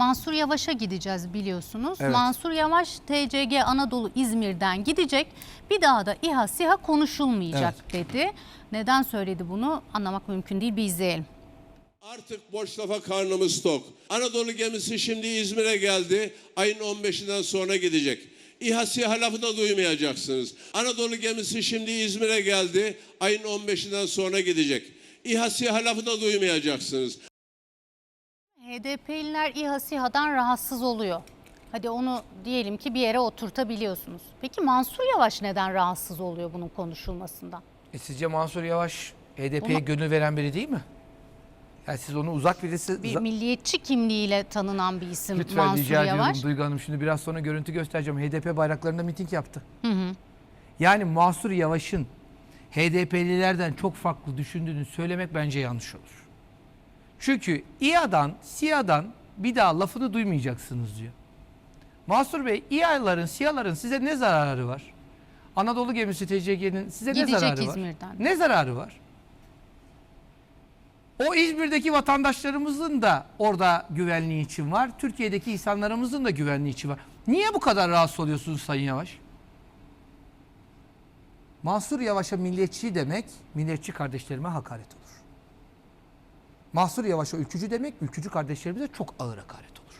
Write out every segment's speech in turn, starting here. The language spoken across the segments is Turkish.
Mansur Yavaş'a gideceğiz biliyorsunuz. Evet. Mansur Yavaş TCG Anadolu İzmir'den gidecek. Bir daha da İHA SİHA konuşulmayacak dedi. Neden söyledi bunu anlamak mümkün değil bir izleyelim. Artık boş lafa karnımız tok. Anadolu gemisi şimdi İzmir'e geldi. Ayın 15'inden sonra gidecek. İHA SİHA lafı da duymayacaksınız. Anadolu gemisi şimdi İzmir'e geldi. Ayın 15'inden sonra gidecek. İHA SİHA lafı da duymayacaksınız. HDP'liler İHA SİHA'dan rahatsız oluyor. Hadi onu diyelim ki bir yere oturtabiliyorsunuz. Peki Mansur Yavaş neden rahatsız oluyor bunun konuşulmasından? E sizce Mansur Yavaş HDP'ye Bunu- gönül veren biri değil mi? Yani siz onu uzak birisi... Bir milliyetçi kimliğiyle tanınan bir isim Lütfen Mansur rica Yavaş. ediyorum Duygu Hanım. Şimdi biraz sonra görüntü göstereceğim. HDP bayraklarında miting yaptı. Yani Mansur Yavaş'ın HDP'lilerden çok farklı düşündüğünü söylemek bence yanlış olur. Çünkü İHA'dan, SİHA'dan bir daha lafını duymayacaksınız diyor. Mansur Bey, İHA'ların, SİHA'ların size ne zararı var? Anadolu gemisi TCG'nin size ne Gidecek zararı var? İzmir'den. Ne zararı var? O İzmir'deki vatandaşlarımızın da orada güvenliği için var. Türkiye'deki insanlarımızın da güvenliği için var. Niye bu kadar rahatsız oluyorsunuz Sayın Yavaş? Mansur Yavaş'a milliyetçi demek, milliyetçi kardeşlerime hakaret olur. Mansur Yavaş'a ülkücü demek, ülkücü kardeşlerimize çok ağır hakaret olur.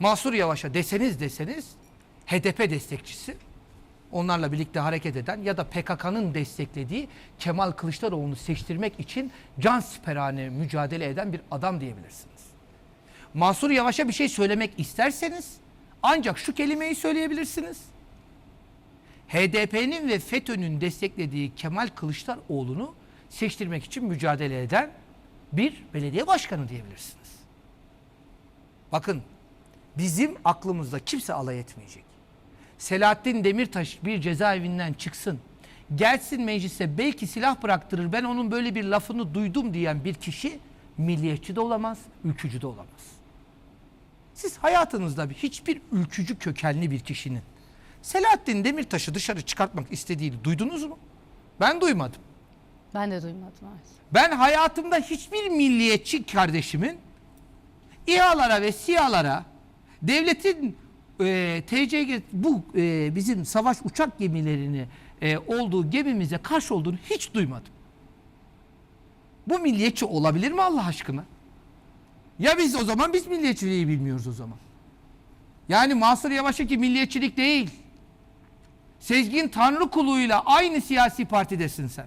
Mansur Yavaş'a deseniz deseniz, HDP destekçisi, onlarla birlikte hareket eden ya da PKK'nın desteklediği Kemal Kılıçdaroğlu'nu seçtirmek için can siperhane mücadele eden bir adam diyebilirsiniz. Mansur Yavaş'a bir şey söylemek isterseniz ancak şu kelimeyi söyleyebilirsiniz. HDP'nin ve FETÖ'nün desteklediği Kemal Kılıçdaroğlu'nu seçtirmek için mücadele eden bir belediye başkanı diyebilirsiniz. Bakın bizim aklımızda kimse alay etmeyecek. Selahattin Demirtaş bir cezaevinden çıksın. Gelsin meclise belki silah bıraktırır ben onun böyle bir lafını duydum diyen bir kişi milliyetçi de olamaz, ülkücü de olamaz. Siz hayatınızda bir- hiçbir ülkücü kökenli bir kişinin Selahattin Demirtaş'ı dışarı çıkartmak istediğini duydunuz mu? Ben duymadım. Ben de duymadım maalesef. Ben hayatımda hiçbir milliyetçi kardeşimin İHA'lara ve SİHA'lara devletin e, TCG bu e, bizim savaş uçak gemilerini e, olduğu gemimize karşı olduğunu hiç duymadım. Bu milliyetçi olabilir mi Allah aşkına? Ya biz o zaman biz milliyetçiliği bilmiyoruz o zaman. Yani Mansur Yavaş'ınki milliyetçilik değil. Sezgin Tanrıkulu'yla aynı siyasi partidesin sen.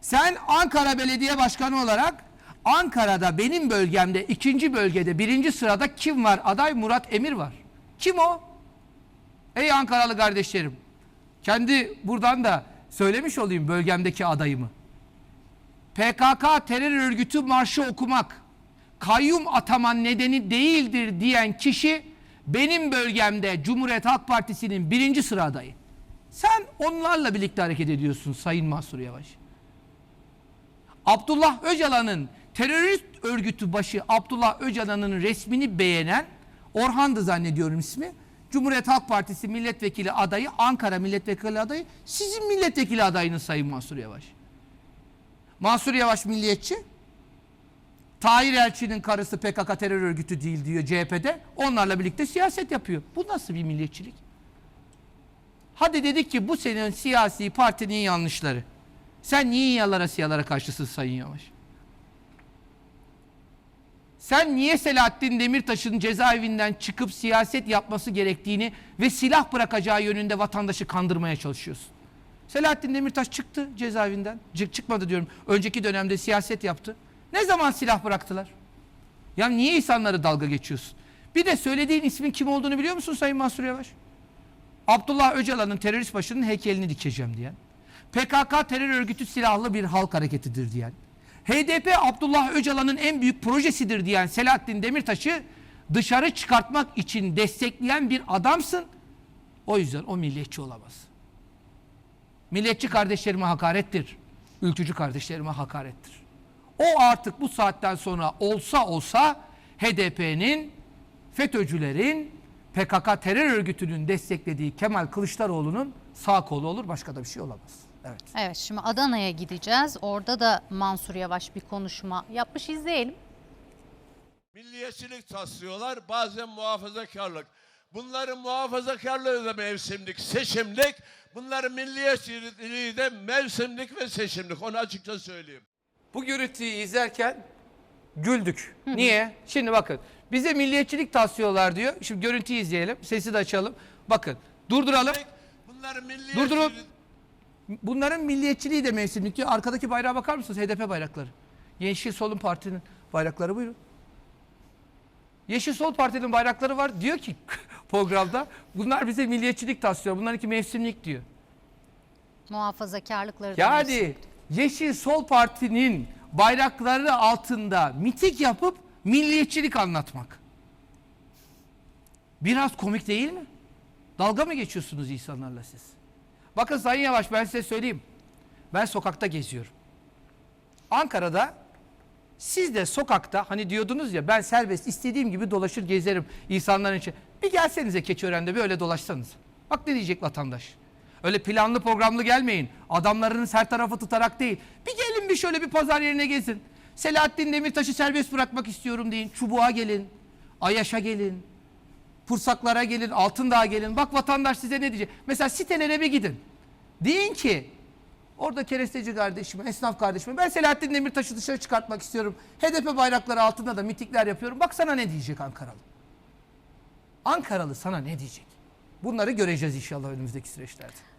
Sen Ankara Belediye Başkanı olarak Ankara'da benim bölgemde ikinci bölgede birinci sırada kim var? Aday Murat Emir var. Kim o? Ey Ankaralı kardeşlerim. Kendi buradan da söylemiş olayım bölgemdeki adayımı. PKK terör örgütü marşı okumak kayyum ataman nedeni değildir diyen kişi benim bölgemde Cumhuriyet Halk Partisi'nin birinci sıra adayı. Sen onlarla birlikte hareket ediyorsun Sayın Mahsur Yavaş. Abdullah Öcalan'ın terörist örgütü başı Abdullah Öcalan'ın resmini beğenen Orhan'dı zannediyorum ismi. Cumhuriyet Halk Partisi milletvekili adayı, Ankara milletvekili adayı, sizin milletvekili adayınız Sayın Mansur Yavaş. Mansur Yavaş milliyetçi. Tahir Elçi'nin karısı PKK terör örgütü değil diyor CHP'de. Onlarla birlikte siyaset yapıyor. Bu nasıl bir milliyetçilik? Hadi dedik ki bu senin siyasi partinin yanlışları. Sen niye yalara siyalara karşısın Sayın Yavaş? Sen niye Selahattin Demirtaş'ın cezaevinden çıkıp siyaset yapması gerektiğini ve silah bırakacağı yönünde vatandaşı kandırmaya çalışıyorsun? Selahattin Demirtaş çıktı cezaevinden. Çık- çıkmadı diyorum. Önceki dönemde siyaset yaptı. Ne zaman silah bıraktılar? Ya niye insanları dalga geçiyorsun? Bir de söylediğin ismin kim olduğunu biliyor musun Sayın Mansur Yavaş? Abdullah Öcalan'ın terörist başının heykelini dikeceğim diyen. PKK terör örgütü silahlı bir halk hareketidir diyen. HDP Abdullah Öcalan'ın en büyük projesidir diyen Selahattin Demirtaş'ı dışarı çıkartmak için destekleyen bir adamsın. O yüzden o milliyetçi olamaz. Milliyetçi kardeşlerime hakarettir. Ülkücü kardeşlerime hakarettir. O artık bu saatten sonra olsa olsa HDP'nin, FETÖ'cülerin, PKK terör örgütünün desteklediği Kemal Kılıçdaroğlu'nun sağ kolu olur. Başka da bir şey olamaz. Evet. Evet şimdi Adana'ya gideceğiz. Orada da Mansur Yavaş bir konuşma yapmış izleyelim. Milliyetçilik taslıyorlar, bazen muhafazakarlık. Bunların muhafazakarlığı da mevsimlik, seçimlik. Bunların milliyetçiliği de mevsimlik ve seçimlik. Onu açıkça söyleyeyim. Bu görüntüyü izlerken güldük. Niye? Şimdi bakın. Bize milliyetçilik taslıyorlar diyor. Şimdi görüntüyü izleyelim. Sesi de açalım. Bakın. Durduralım. Bunların milliyetçiliği... Durdurup bunların milliyetçiliği de mevsimlik diyor. Arkadaki bayrağa bakar mısınız? HDP bayrakları. Yeşil Sol'un partinin bayrakları buyurun. Yeşil Sol Parti'nin bayrakları var. Diyor ki programda bunlar bize milliyetçilik taslıyor. Bunlarınki mevsimlik diyor. Muhafazakarlıkları da. Yani Yeşil Sol Parti'nin bayrakları altında mitik yapıp milliyetçilik anlatmak. Biraz komik değil mi? Dalga mı geçiyorsunuz insanlarla siz? Bakın Sayın Yavaş ben size söyleyeyim. Ben sokakta geziyorum. Ankara'da siz de sokakta hani diyordunuz ya ben serbest istediğim gibi dolaşır gezerim insanların için. Bir gelsenize Keçiören'de bir öyle dolaşsanız. Bak ne diyecek vatandaş. Öyle planlı programlı gelmeyin. Adamlarınız her tarafı tutarak değil. Bir gelin bir şöyle bir pazar yerine gezin. Selahattin Demirtaş'ı serbest bırakmak istiyorum deyin. Çubuğa gelin. Ayaş'a gelin. Pursaklara gelin. Altındağ'a gelin. Bak vatandaş size ne diyecek. Mesela sitelere bir gidin. Deyin ki Orada keresteci kardeşime, esnaf kardeşime ben Selahattin Demirtaş'ı dışarı çıkartmak istiyorum. HDP bayrakları altında da mitikler yapıyorum. Bak sana ne diyecek Ankaralı. Ankaralı sana ne diyecek? Bunları göreceğiz inşallah önümüzdeki süreçlerde.